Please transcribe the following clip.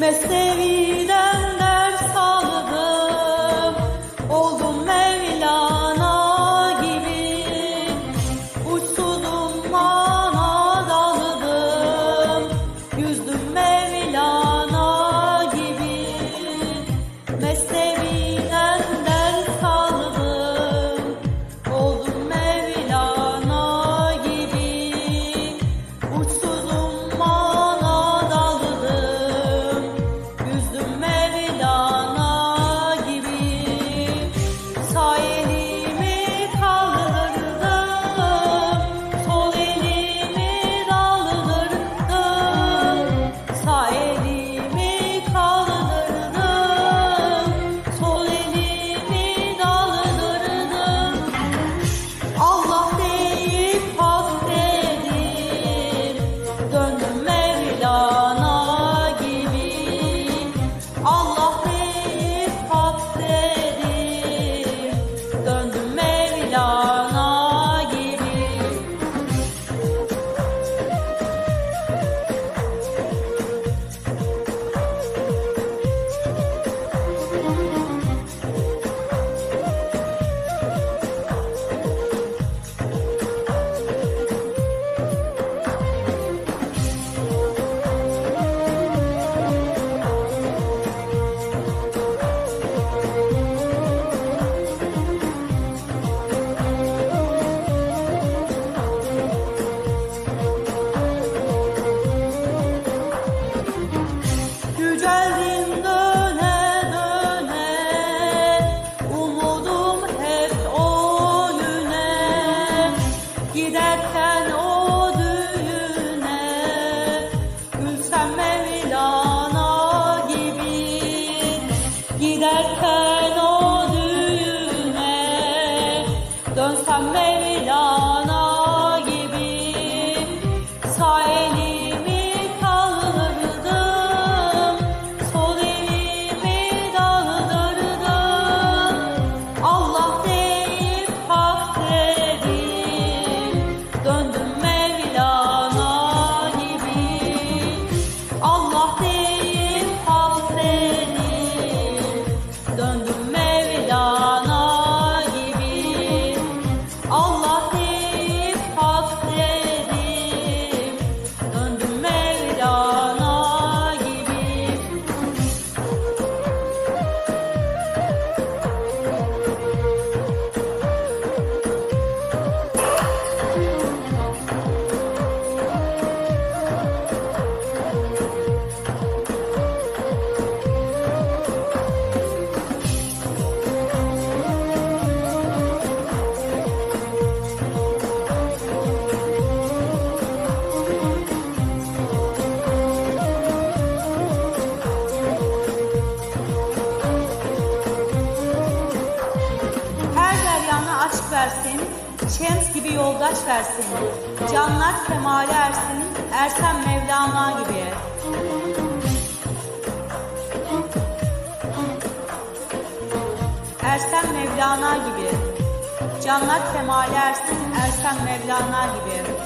me. Don't stop, maybe, no. versin, Şems gibi yoldaş versin, canlar kemale ersin, Ersem Mevlana gibi. Ersem Mevlana gibi, canlar kemale ersin, Ersem Mevlana gibi.